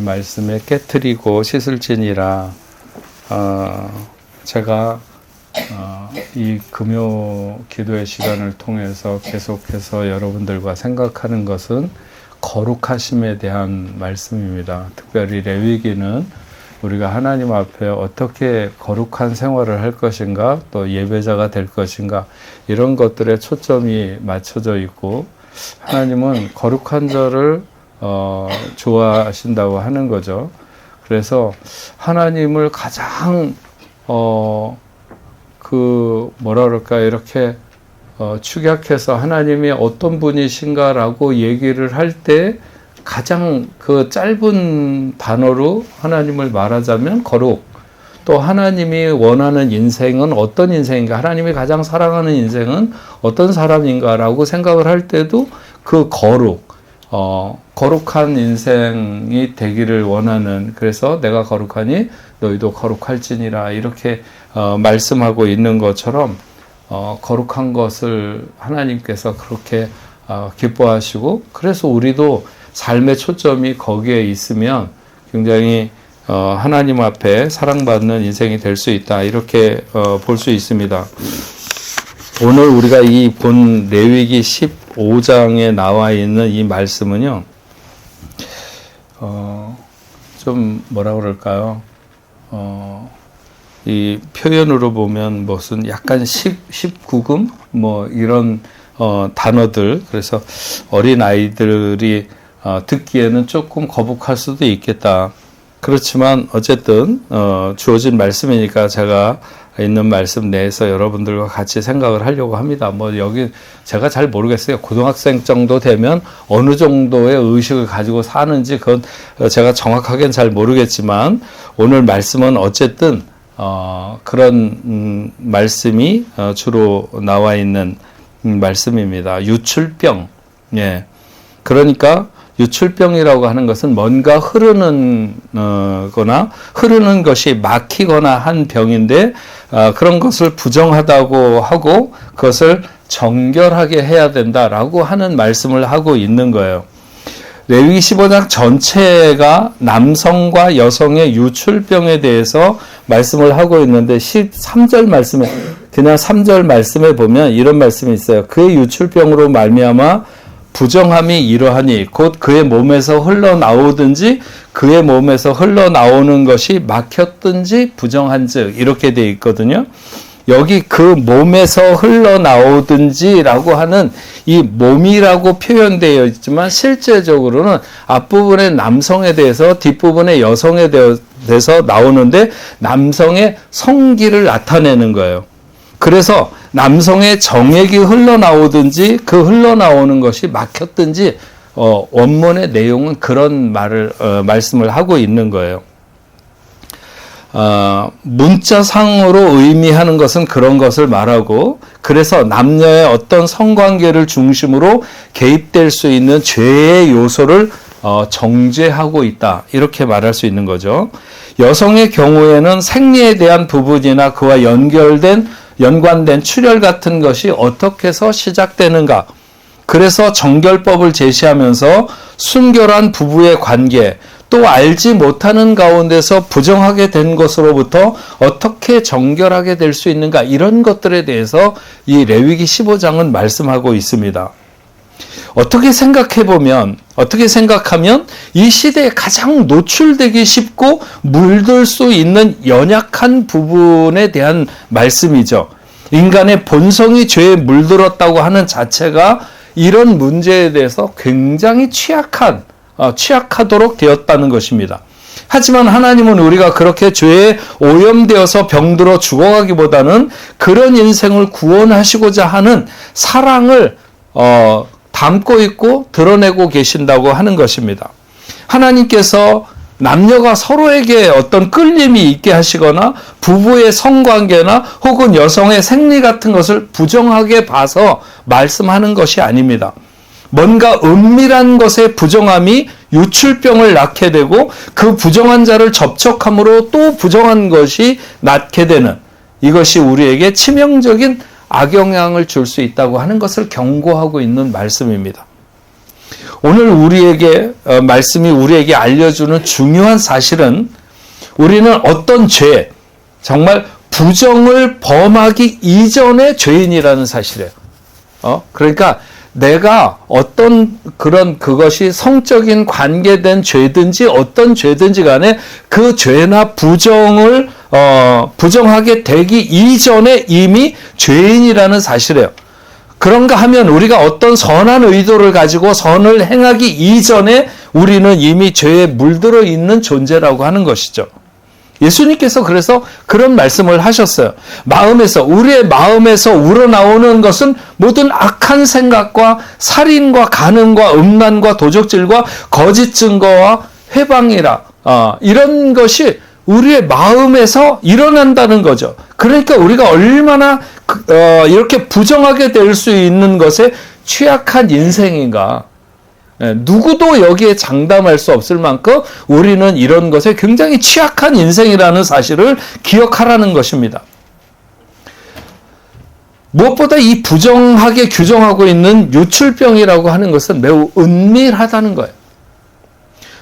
말씀에 깨트리고 씻을지니라 어, 제가 어, 이 금요 기도의 시간을 통해서 계속해서 여러분들과 생각하는 것은 거룩하심에 대한 말씀입니다. 특별히 레위기는 우리가 하나님 앞에 어떻게 거룩한 생활을 할 것인가, 또 예배자가 될 것인가, 이런 것들에 초점이 맞춰져 있고, 하나님은 거룩한 자를 어, 좋아하신다고 하는 거죠. 그래서 하나님을 가장 어, 그 뭐라 그럴까 이렇게 어, 축약해서 하나님이 어떤 분이신가라고 얘기를 할 때 가장 그 짧은 단어로 하나님을 말하자면 거룩. 또 하나님이 원하는 인생은 어떤 인생인가? 하나님이 가장 사랑하는 인생은 어떤 사람인가라고 생각을 할 때도 그 거룩, 어, 거룩한 인생이 되기를 원하는 그래서 내가 거룩하니 너희도 거룩할지니라 이렇게 어, 말씀하고 있는 것처럼 어, 거룩한 것을 하나님께서 그렇게 어, 기뻐하시고 그래서 우리도 삶의 초점이 거기에 있으면 굉장히 어, 하나님 앞에 사랑받는 인생이 될 수 있다 이렇게 어, 볼 수 있습니다. 오늘 우리가 이 본 레위기 15장에 나와 있는 이 말씀은요, 어, 좀 뭐라 그럴까요? 어, 이 표현으로 보면 무슨 약간 10, 19금? 뭐 이런 어, 단어들. 그래서 어린 아이들이 어, 듣기에는 조금 거북할 수도 있겠다. 그렇지만 어쨌든 어, 주어진 말씀이니까 제가 있는 말씀 내에서 여러분들과 같이 생각을 하려고 합니다. 뭐 여기 제가 잘 모르겠어요. 고등학생 정도 되면 어느 정도의 의식을 가지고 사는지 그건 제가 정확하게는 잘 모르겠지만 오늘 말씀은 어쨌든 어, 그런 음, 말씀이 어, 주로 나와 있는 음, 말씀입니다. 유출병. 예. 그러니까 유출병이라고 하는 것은 뭔가 흐르는 어, 거나 흐르는 것이 막히거나 한 병인데 어, 그런 것을 부정하다고 하고 그것을 정결하게 해야 된다라고 하는 말씀을 하고 있는 거예요. 레위기 15장 전체가 남성과 여성의 유출병에 대해서 말씀을 하고 있는데 13절 말씀에 그냥 3절 말씀에 보면 이런 말씀이 있어요. 그의 유출병으로 말미암아 부정함이 이러하니 곧 그의 몸에서 흘러나오든지 그의 몸에서 흘러나오는 것이 막혔든지 부정한즉 이렇게 돼 있거든요. 여기 그 몸에서 흘러나오든지라고 하는 이 몸이라고 표현되어 있지만 실제적으로는 앞부분의 남성에 대해서 뒷부분의 여성에 대해서 나오는데 남성의 성기를 나타내는 거예요. 그래서 남성의 정액이 흘러나오든지 그 흘러나오는 것이 막혔든지 어, 원문의 내용은 그런 말을 어, 말씀을 하고 있는 거예요. 어, 문자상으로 의미하는 것은 그런 것을 말하고 그래서 남녀의 어떤 성관계를 중심으로 개입될 수 있는 죄의 요소를 어, 정죄하고 있다 이렇게 말할 수 있는 거죠. 여성의 경우에는 생리에 대한 부분이나 그와 연결된 연관된 출혈 같은 것이 어떻게 해서 시작되는가? 그래서 정결법을 제시하면서 순결한 부부의 관계, 또 알지 못하는 가운데서 부정하게 된 것으로부터 어떻게 정결하게 될 수 있는가 이런 것들에 대해서 이 레위기 15장은 말씀하고 있습니다. 어떻게 생각해 보면 어떻게 생각하면 이 시대에 가장 노출되기 쉽고 물들 수 있는 연약한 부분에 대한 말씀이죠. 인간의 본성이 죄에 물들었다고 하는 자체가 이런 문제에 대해서 굉장히 취약한 어, 취약하도록 되었다는 것입니다. 하지만 하나님은 우리가 그렇게 죄에 오염되어서 병들어 죽어가기보다는 그런 인생을 구원하시고자 하는 사랑을 어, 담고 있고 드러내고 계신다고 하는 것입니다. 하나님께서 남녀가 서로에게 어떤 끌림이 있게 하시거나 부부의 성관계나 혹은 여성의 생리 같은 것을 부정하게 봐서 말씀하는 것이 아닙니다. 뭔가 은밀한 것의 부정함이 유출병을 낳게 되고 그 부정한 자를 접촉함으로 또 부정한 것이 낳게 되는 이것이 우리에게 치명적인 악영향을 줄 수 있다고 하는 것을 경고하고 있는 말씀입니다. 오늘 우리에게 어, 말씀이 우리에게 알려주는 중요한 사실은 우리는 어떤 죄, 정말 부정을 범하기 이전의 죄인이라는 사실이에요. 어? 그러니까 내가 어떤 그런 그것이 성적인 관계된 죄든지 어떤 죄든지 간에 그 죄나 부정을 어, 부정하게 되기 이전에 이미 죄인이라는 사실이에요. 그런가 하면 우리가 어떤 선한 의도를 가지고 선을 행하기 이전에 우리는 이미 죄에 물들어 있는 존재라고 하는 것이죠. 예수님께서 그래서 그런 말씀을 하셨어요. 마음에서, 우리의 마음에서 우러나오는 것은 모든 악한 생각과 살인과 간음과 음란과 도적질과 거짓 증거와 회방이라, 어, 이런 것이 우리의 마음에서 일어난다는 거죠. 그러니까 우리가 얼마나 그, 어, 이렇게 부정하게 될 수 있는 것에 취약한 인생인가. 예, 누구도 여기에 장담할 수 없을 만큼 우리는 이런 것에 굉장히 취약한 인생이라는 사실을 기억하라는 것입니다. 무엇보다 이 부정하게 규정하고 있는 유출병이라고 하는 것은 매우 은밀하다는 거예요.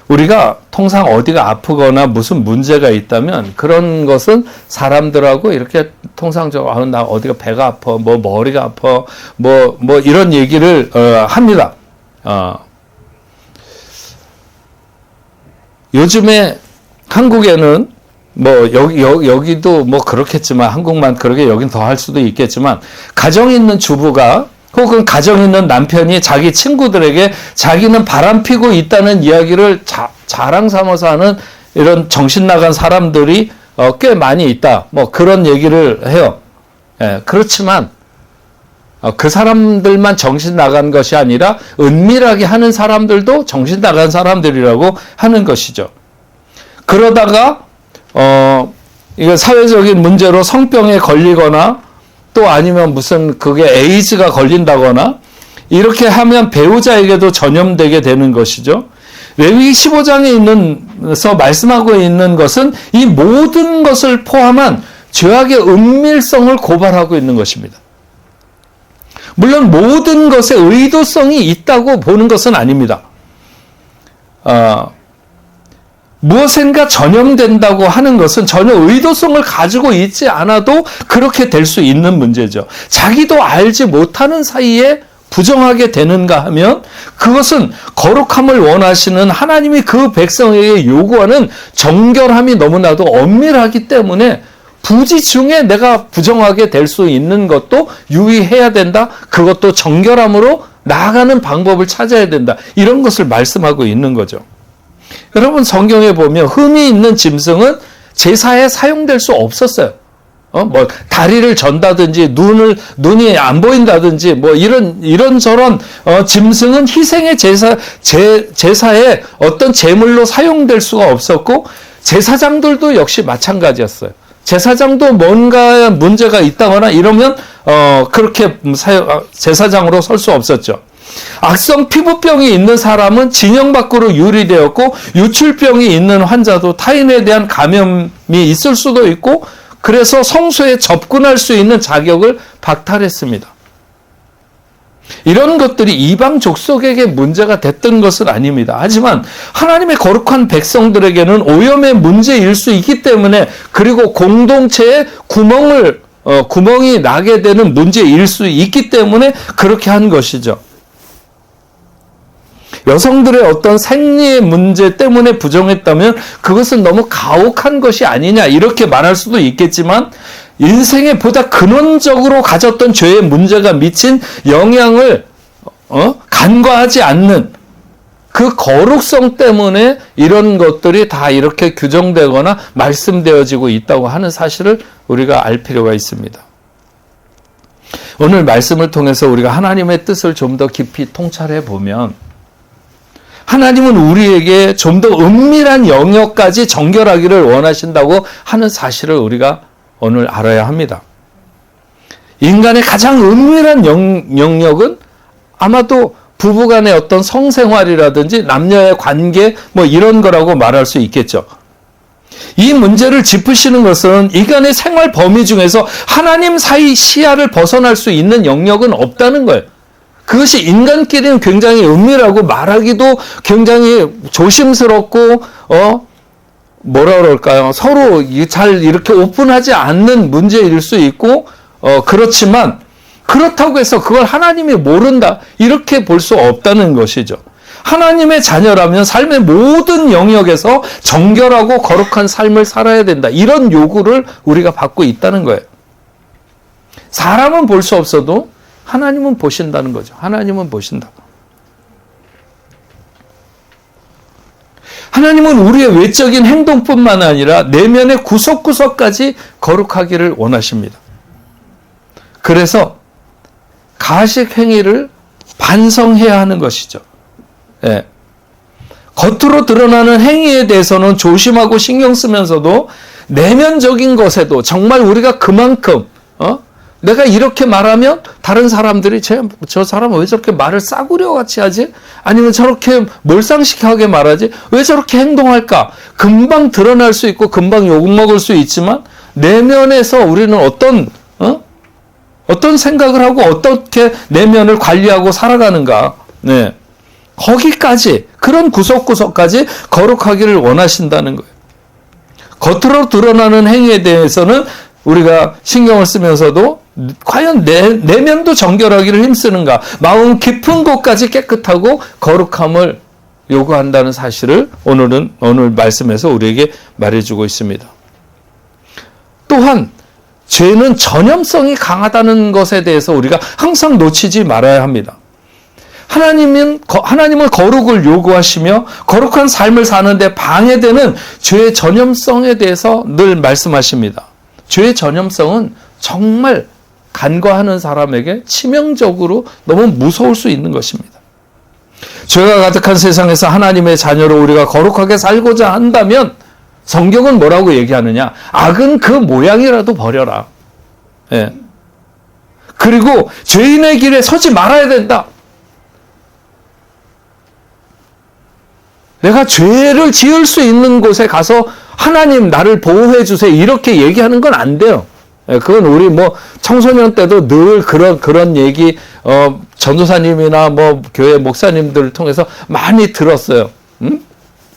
우리가 통상 어디가 아프거나 무슨 문제가 있다면 그런 것은 사람들하고 이렇게 통상적으로 아, 나 어디가 배가 아파, 뭐 머리가 아파, 뭐, 뭐 이런 얘기를 어, 합니다. 어, 요즘에 한국에는 뭐 여기 여 기 도뭐 그렇겠지만 한국만 그렇게 여긴 더 할 수도 있겠지만 가정 있는 주부가 혹은 가정 있는 남편이 자기 친구들에게 자기는 바람 피고 있다는 이야기를 자, 자랑 삼아서 하는 이런 정신 나간 사람들이 어, 꽤 많이 있다. 뭐 그런 얘기를 해요. 예, 그렇지만 어, 그 사람들만 정신 나간 것이 아니라 은밀하게 하는 사람들도 정신 나간 사람들이라고 하는 것이죠. 그러다가 어 이거 사회적인 문제로 성병에 걸리거나 또 아니면 무슨 그게 에이즈가 걸린다거나 이렇게 하면 배우자에게도 전염되게 되는 것이죠. 레위기 15장에 있는서 말씀하고 있는 것은 이 모든 것을 포함한 죄악의 은밀성을 고발하고 있는 것입니다. 물론 모든 것에 의도성이 있다고 보는 것은 아닙니다. 어, 무엇인가 전염된다고 하는 것은 전혀 의도성을 가지고 있지 않아도 그렇게 될 수 있는 문제죠. 자기도 알지 못하는 사이에 부정하게 되는가 하면 그것은 거룩함을 원하시는 하나님이 그 백성에게 요구하는 정결함이 너무나도 엄밀하기 때문에 부지 중에 내가 부정하게 될 수 있는 것도 유의해야 된다. 그것도 정결함으로 나아가는 방법을 찾아야 된다. 이런 것을 말씀하고 있는 거죠. 여러분 성경에 보면 흠이 있는 짐승은 제사에 사용될 수 없었어요. 어, 뭐, 다리를 전다든지, 눈을, 눈이 안 보인다든지, 뭐, 이런, 이런 저런, 어, 짐승은 희생의 제사, 제, 제사에 어떤 제물로 사용될 수가 없었고, 제사장들도 역시 마찬가지였어요. 제사장도 뭔가 문제가 있다거나 이러면 어 그렇게 사용 아, 제사장으로 설 수 없었죠. 악성 피부병이 있는 사람은 진영 밖으로 유리되었고 유출병이 있는 환자도 타인에 대한 감염이 있을 수도 있고 그래서 성소에 접근할 수 있는 자격을 박탈했습니다. 이런 것들이 이방 족속에게 문제가 됐던 것은 아닙니다. 하지만 하나님의 거룩한 백성들에게는 오염의 문제일 수 있기 때문에 그리고 공동체에 구멍을 어, 구멍이 나게 되는 문제일 수 있기 때문에 그렇게 한 것이죠. 여성들의 어떤 생리의 문제 때문에 부정했다면 그것은 너무 가혹한 것이 아니냐 이렇게 말할 수도 있겠지만 인생에 보다 근원적으로 가졌던 죄의 문제가 미친 영향을 어? 간과하지 않는 그 거룩성 때문에 이런 것들이 다 이렇게 규정되거나 말씀되어지고 있다고 하는 사실을 우리가 알 필요가 있습니다. 오늘 말씀을 통해서 우리가 하나님의 뜻을 좀 더 깊이 통찰해 보면 하나님은 우리에게 좀 더 은밀한 영역까지 정결하기를 원하신다고 하는 사실을 우리가 오늘 알아야 합니다. 인간의 가장 은밀한 영역은 아마도 부부간의 어떤 성생활이라든지 남녀의 관계 뭐 이런 거라고 말할 수 있겠죠. 이 문제를 짚으시는 것은 인간의 생활 범위 중에서 하나님 사이 시야를 벗어날 수 있는 영역은 없다는 거예요. 그것이 인간끼리는 굉장히 은밀하고 말하기도 굉장히 조심스럽고 어 뭐라 그럴까요? 서로 잘 이렇게 오픈하지 않는 문제일 수 있고 어 그렇지만 그렇다고 해서 그걸 하나님이 모른다 이렇게 볼 수 없다는 것이죠. 하나님의 자녀라면 삶의 모든 영역에서 정결하고 거룩한 삶을 살아야 된다. 이런 요구를 우리가 받고 있다는 거예요. 사람은 볼 수 없어도 하나님은 보신다는 거죠. 하나님은 보신다. 하나님은 우리의 외적인 행동뿐만 아니라 내면의 구석구석까지 거룩하기를 원하십니다. 그래서 가식 행위를 반성해야 하는 것이죠. 예. 겉으로 드러나는 행위에 대해서는 조심하고 신경 쓰면서도 내면적인 것에도 정말 우리가 그만큼 어? 내가 이렇게 말하면 다른 사람들이 저, 저 사람은 왜 저렇게 말을 싸구려 같이 하지? 아니면 저렇게 몰상식하게 말하지? 왜 저렇게 행동할까? 금방 드러날 수 있고 금방 욕먹을 수 있지만 내면에서 우리는 어떤 어? 어떤 생각을 하고 어떻게 내면을 관리하고 살아가는가? 네. 거기까지 그런 구석구석까지 거룩하기를 원하신다는 거예요. 겉으로 드러나는 행위에 대해서는 우리가 신경을 쓰면서도 과연 내, 내면도 정결하기를 힘쓰는가? 마음 깊은 곳까지 깨끗하고 거룩함을 요구한다는 사실을 오늘은 오늘 말씀에서 우리에게 말해주고 있습니다. 또한 죄는 전염성이 강하다는 것에 대해서 우리가 항상 놓치지 말아야 합니다. 하나님은 하나님은 거룩을 요구하시며 거룩한 삶을 사는데 방해되는 죄의 전염성에 대해서 늘 말씀하십니다. 죄의 전염성은 정말 간과하는 사람에게 치명적으로 너무 무서울 수 있는 것입니다. 죄가 가득한 세상에서 하나님의 자녀로 우리가 거룩하게 살고자 한다면 성경은 뭐라고 얘기하느냐? 악은 그 모양이라도 버려라. 예. 그리고 죄인의 길에 서지 말아야 된다. 내가 죄를 지을 수 있는 곳에 가서 하나님 나를 보호해 주세요. 이렇게 얘기하는 건 안 돼요. 예, 그건 우리 뭐 청소년 때도 늘 그런 그런 얘기 어 전도사님이나 뭐 교회 목사님들을 통해서 많이 들었어요. 음?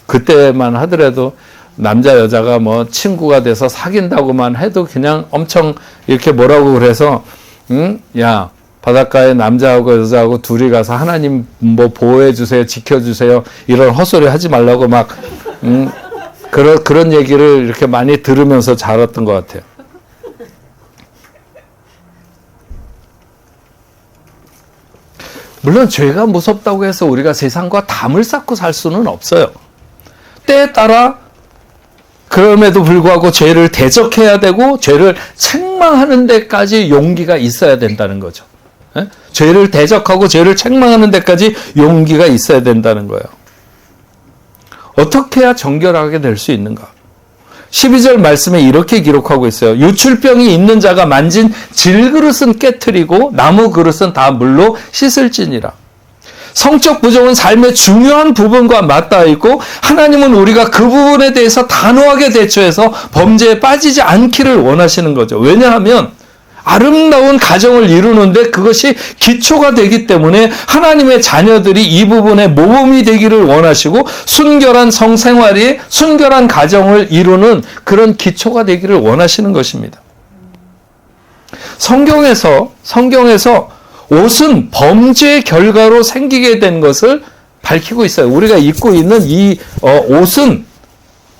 그때만 하더라도 남자 여자가 뭐 친구가 돼서 사귄다고만 해도 그냥 엄청 이렇게 뭐라고 그래서 응? 야 바닷가에 남자하고 여자하고 둘이 가서 하나님 뭐 보호해 주세요, 지켜 주세요 이런 헛소리 하지 말라고 막 응? 그런 그런 얘기를 이렇게 많이 들으면서 자랐던 것 같아요. 물론 죄가 무섭다고 해서 우리가 세상과 담을 쌓고 살 수는 없어요. 때에 따라 그럼에도 불구하고 죄를 대적해야 되고 죄를 책망하는 데까지 용기가 있어야 된다는 거죠. 예? 죄를 대적하고 죄를 책망하는 데까지 용기가 있어야 된다는 거예요. 어떻게 해야 정결하게 될 수 있는가? 12절 말씀에 이렇게 기록하고 있어요. 유출병이 있는 자가 만진 질그릇은 깨뜨리고 나무 그릇은 다 물로 씻을지니라. 성적 부정은 삶의 중요한 부분과 맞닿아 있고 하나님은 우리가 그 부분에 대해서 단호하게 대처해서 범죄에 빠지지 않기를 원하시는 거죠. 왜냐하면 아름다운 가정을 이루는데 그것이 기초가 되기 때문에 하나님의 자녀들이 이 부분에 모범이 되기를 원하시고 순결한 성생활이 순결한 가정을 이루는 그런 기초가 되기를 원하시는 것입니다. 성경에서 성경에서 옷은 범죄의 결과로 생기게 된 것을 밝히고 있어요. 우리가 입고 있는 이 어, 옷은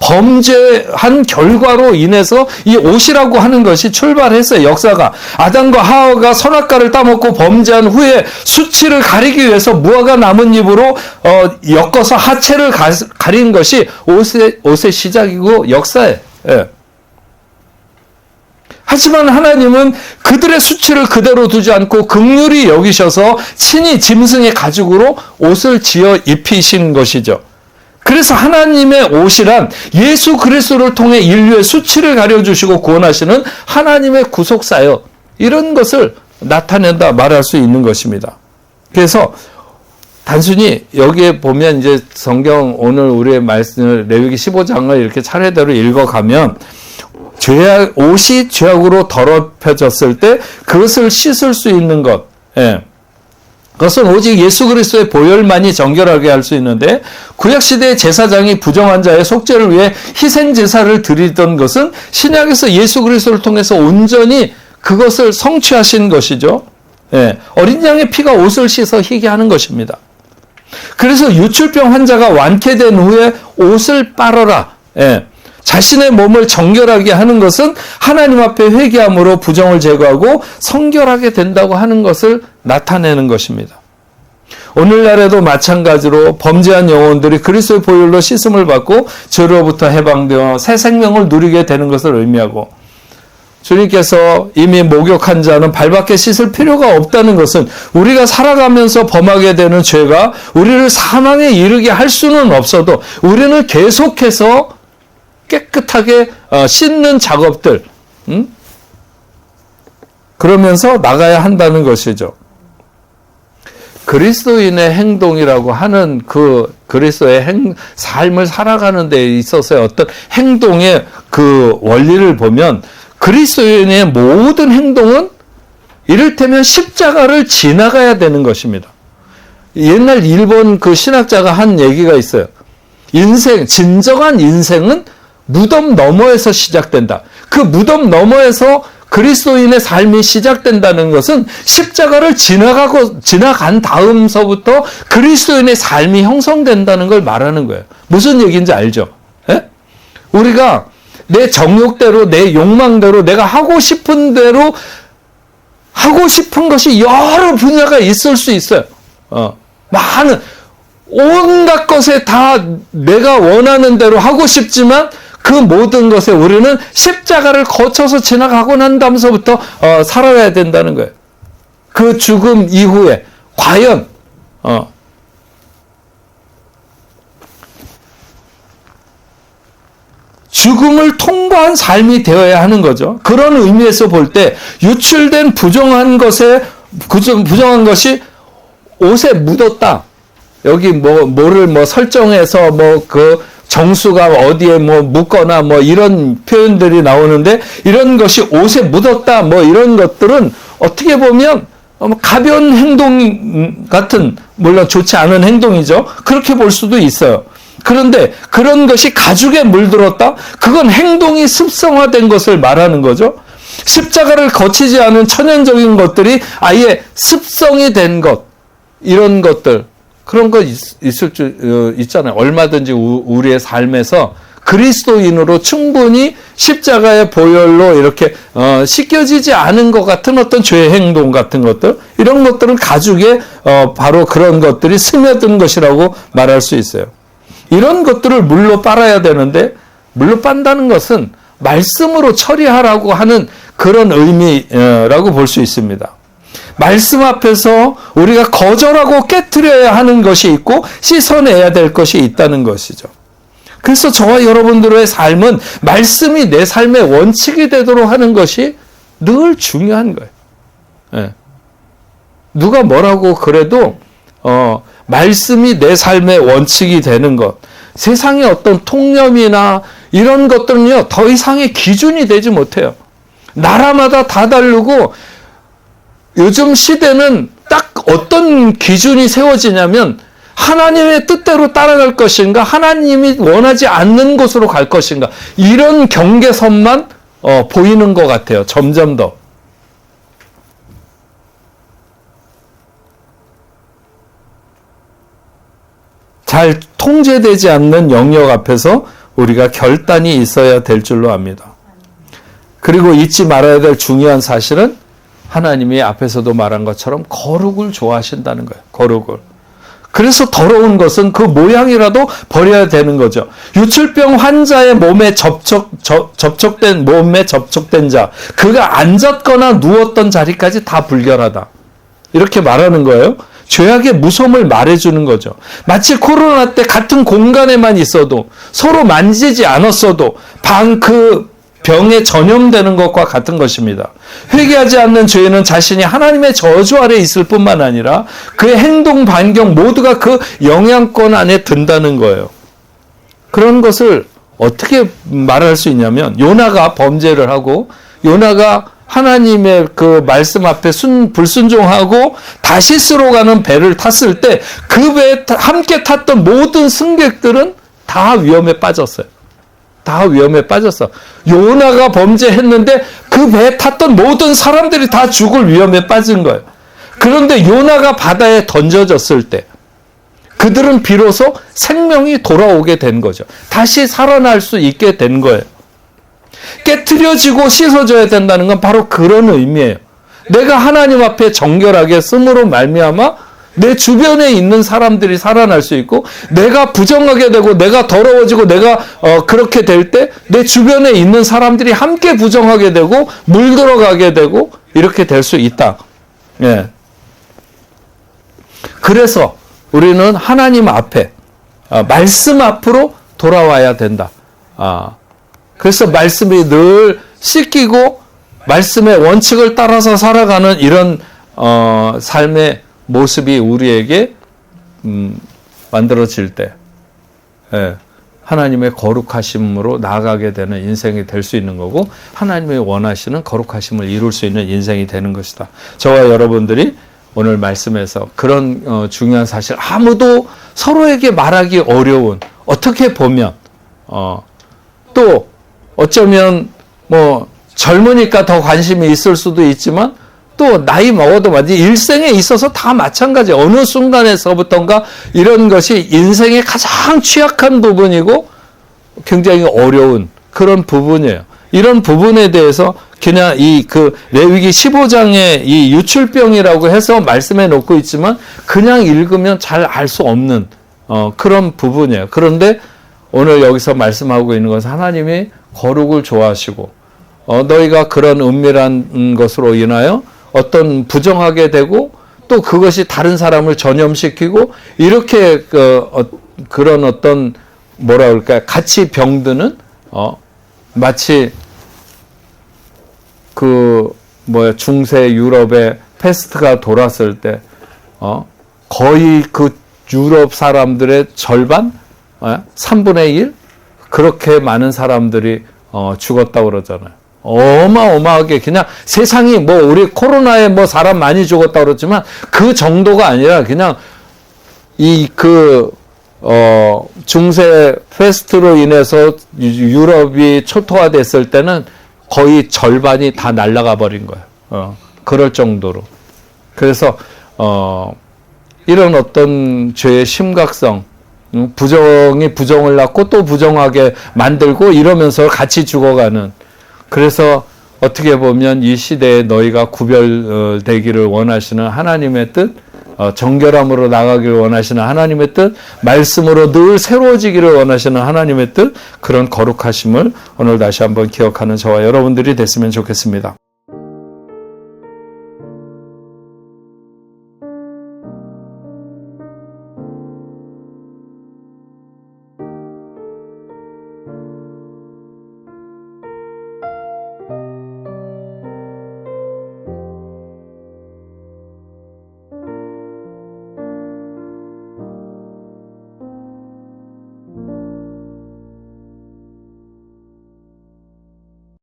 범죄한 결과로 인해서 이 옷이라고 하는 것이 출발했어요. 역사가 아담과 하와가 선악과를 따먹고 범죄한 후에 수치를 가리기 위해서 무화과 나뭇잎으로 어, 엮어서 하체를 가, 린 것이 옷의 옷의 시작이고 역사예요. 예. 하지만 하나님은 그들의 수치를 그대로 두지 않고 극률이 여기셔서 친히 짐승의 가죽으로 옷을 지어 입히신 것이죠. 그래서 하나님의 옷이란 예수 그리스도를 통해 인류의 수치를 가려주시고 구원하시는 하나님의 구속사요. 이런 것을 나타낸다 말할 수 있는 것입니다. 그래서 단순히 여기에 보면 이제 성경 오늘 우리의 말씀을 레위기 15장을 이렇게 차례대로 읽어가면 죄악 옷이 죄악으로 더럽혀졌을 때 그것을 씻을 수 있는 것. 예. 그것은 오직 예수 그리스도의 보혈만이 정결하게 할 수 있는데 구약 시대의 제사장이 부정한 자의 속죄를 위해 희생 제사를 드리던 것은 신약에서 예수 그리스도를 통해서 온전히 그것을 성취하신 것이죠. 예, 어린 양의 피가 옷을 씻어 희게 하는 것입니다. 그래서 유출병 환자가 완쾌된 후에 옷을 빨아라. 예, 자신의 몸을 정결하게 하는 것은 하나님 앞에 회개함으로 부정을 제거하고 성결하게 된다고 하는 것을 나타내는 것입니다. 오늘날에도 마찬가지로 범죄한 영혼들이 그리스도의 보혈로 씻음을 받고 죄로부터 해방되어 새 생명을 누리게 되는 것을 의미하고 주님께서 이미 목욕한 자는 발밖에 씻을 필요가 없다는 것은 우리가 살아가면서 범하게 되는 죄가 우리를 사망에 이르게 할 수는 없어도 우리는 계속해서 깨끗하게 어, 씻는 작업들, 음? 그러면서 나가야 한다는 것이죠. 그리스도인의 행동이라고 하는 그 그리스도의 행, 삶을 살아가는 데 있어서의 어떤 행동의 그 원리를 보면 그리스도인의 모든 행동은 이를테면 십자가를 지나가야 되는 것입니다. 옛날 일본 그 신학자가 한 얘기가 있어요. 인생, 진정한 인생은 무덤 너머에서 시작된다. 그 무덤 너머에서 그리스도인의 삶이 시작된다는 것은 십자가를 지나가고 지나간 다음서부터 그리스도인의 삶이 형성된다는 걸 말하는 거예요. 무슨 얘기인지 알죠? 예? 우리가 내 정욕대로 내 욕망대로 내가 하고 싶은 대로 하고 싶은 것이 여러 분야가 있을 수 있어요. 어, 많은 온갖 것에 다 내가 원하는 대로 하고 싶지만 그 모든 것에 우리는 십자가를 거쳐서 지나가고 난 다음서부터 어, 살아야 된다는 거예요. 그 죽음 이후에 과연 어, 죽음을 통과한 삶이 되어야 하는 거죠. 그런 의미에서 볼 때 유출된 부정한 것에 부정한 것이 옷에 묻었다. 여기 뭐 뭐를 뭐 설정해서 뭐 그 정수가 어디에 뭐 묻거나 뭐 이런 표현들이 나오는데 이런 것이 옷에 묻었다 뭐 이런 것들은 어떻게 보면 뭐 가벼운 행동 같은 물론 좋지 않은 행동이죠. 그렇게 볼 수도 있어요. 그런데 그런 것이 가죽에 물들었다? 그건 행동이 습성화된 것을 말하는 거죠. 십자가를 거치지 않은 천연적인 것들이 아예 습성이 된 것, 이런 것들, 그런 거 있, 을 줄, 어, 있잖아요. 얼마든지 우, 우리의 삶에서 그리스도인으로 충분히 십자가의 보혈로 이렇게 어, 씻겨지지 않은 것 같은 어떤 죄 행동 같은 것들 이런 것들은 가죽에 어, 바로 그런 것들이 스며든 것이라고 말할 수 있어요. 이런 것들을 물로 빨아야 되는데 물로 빤다는 것은 말씀으로 처리하라고 하는 그런 의미라고 볼 수 있습니다. 말씀 앞에서 우리가 거절하고 깨뜨려야 하는 것이 있고 씻어내야 될 것이 있다는 것이죠. 그래서 저와 여러분들의 삶은 말씀이 내 삶의 원칙이 되도록 하는 것이 늘 중요한 거예요. 네. 누가 뭐라고 그래도 어, 말씀이 내 삶의 원칙이 되는 것. 세상의 어떤 통념이나 이런 것들은요, 더 이상의 기준이 되지 못해요. 나라마다 다 다르고, 요즘 시대는 딱 어떤 기준이 세워지냐면, 하나님의 뜻대로 따라갈 것인가, 하나님이 원하지 않는 곳으로 갈 것인가, 이런 경계선만 어, 보이는 것 같아요. 점점 더. 잘 통제되지 않는 영역 앞에서 우리가 결단이 있어야 될 줄로 압니다. 그리고 잊지 말아야 될 중요한 사실은 하나님이 앞에서도 말한 것처럼 거룩을 좋아하신다는 거예요. 거룩을. 그래서 더러운 것은 그 모양이라도 버려야 되는 거죠. 유출병 환자의 몸에 접촉, 접, 접촉된, 몸에 접촉된 자, 그가 앉았거나 누웠던 자리까지 다 불결하다. 이렇게 말하는 거예요. 죄악의 무서움을 말해주는 거죠. 마치 코로나 때 같은 공간에만 있어도 서로 만지지 않았어도 방 그 병에 전염되는 것과 같은 것입니다. 회개하지 않는 죄는 자신이 하나님의 저주 아래 있을 뿐만 아니라 그의 행동 반경 모두가 그 영향권 안에 든다는 거예요. 그런 것을 어떻게 말할 수 있냐면 요나가 범죄를 하고 요나가 하나님의 그 말씀 앞에 순, 불순종하고 다시스로 가는 배를 탔을 때 그 배에 타- 함께 탔던 모든 승객들은 다 위험에 빠졌어요. 다 위험에 빠졌어. 요나가 범죄했는데 그 배에 탔던 모든 사람들이 다 죽을 위험에 빠진 거예요. 그런데 요나가 바다에 던져졌을 때 그들은 비로소 생명이 돌아오게 된 거죠. 다시 살아날 수 있게 된 거예요. 깨트려지고 씻어져야 된다는 건 바로 그런 의미예요. 내가 하나님 앞에 정결하게 쓰므로 말미암아 내 주변에 있는 사람들이 살아날 수 있고 내가 부정하게 되고 내가 더러워지고 내가 어, 그렇게 될 때 내 주변에 있는 사람들이 함께 부정하게 되고 물들어가게 되고 이렇게 될 수 있다. 예. 그래서 우리는 하나님 앞에 아, 말씀 앞으로 돌아와야 된다. 아, 그래서 말씀이 늘 씻기고 말씀의 원칙을 따라서 살아가는 이런 어, 삶의 모습이 우리에게 음, 만들어질 때 예, 하나님의 거룩하심으로 나아가게 되는 인생이 될 수 있는 거고 하나님의 원하시는 거룩하심을 이룰 수 있는 인생이 되는 것이다. 저와 여러분들이 오늘 말씀에서 그런 어, 중요한 사실 아무도 서로에게 말하기 어려운 어떻게 보면 어, 또 어쩌면 뭐 젊으니까 더 관심이 있을 수도 있지만 또 나이 먹어도 마치 일생에 있어서 다 마찬가지 어느 순간에서부턴가 이런 것이 인생의 가장 취약한 부분이고 굉장히 어려운 그런 부분이에요. 이런 부분에 대해서 그냥 이 그 레위기 15장의 이 유출병이라고 해서 말씀해 놓고 있지만 그냥 읽으면 잘 알 수 없는 어 그런 부분이에요. 그런데 오늘 여기서 말씀하고 있는 것은 하나님이 거룩을 좋아하시고 어 너희가 그런 은밀한 것으로 인하여 어떤 부정하게 되고 또 그것이 다른 사람을 전염시키고 이렇게 그 어, 그런 어떤 뭐라 그럴까 같이 병드는 어 마치 그 뭐야 중세 유럽의 패스트가 돌았을 때 어 거의 그 유럽 사람들의 절반 어? 3분의 1 그렇게 많은 사람들이 어 죽었다고 그러잖아요. 어마어마하게 그냥 세상이 뭐 우리 코로나에 뭐 사람 많이 죽었다 그랬지만 그 정도가 아니라 그냥 이 그 어 중세 페스트로 인해서 유- 유럽이 초토화됐을 때는 거의 절반이 다 날아가 버린 거예요. 어 그럴 정도로. 그래서 어 이런 어떤 죄의 심각성 음, 부정이 부정을 낳고 또 부정하게 만들고 이러면서 같이 죽어가는 그래서 어떻게 보면 이 시대에 너희가 구별되기를 원하시는 하나님의 뜻, 어, 정결함으로 나가기를 원하시는 하나님의 뜻, 말씀으로 늘 새로워지기를 원하시는 하나님의 뜻, 그런 거룩하심을 오늘 다시 한번 기억하는 저와 여러분들이 됐으면 좋겠습니다.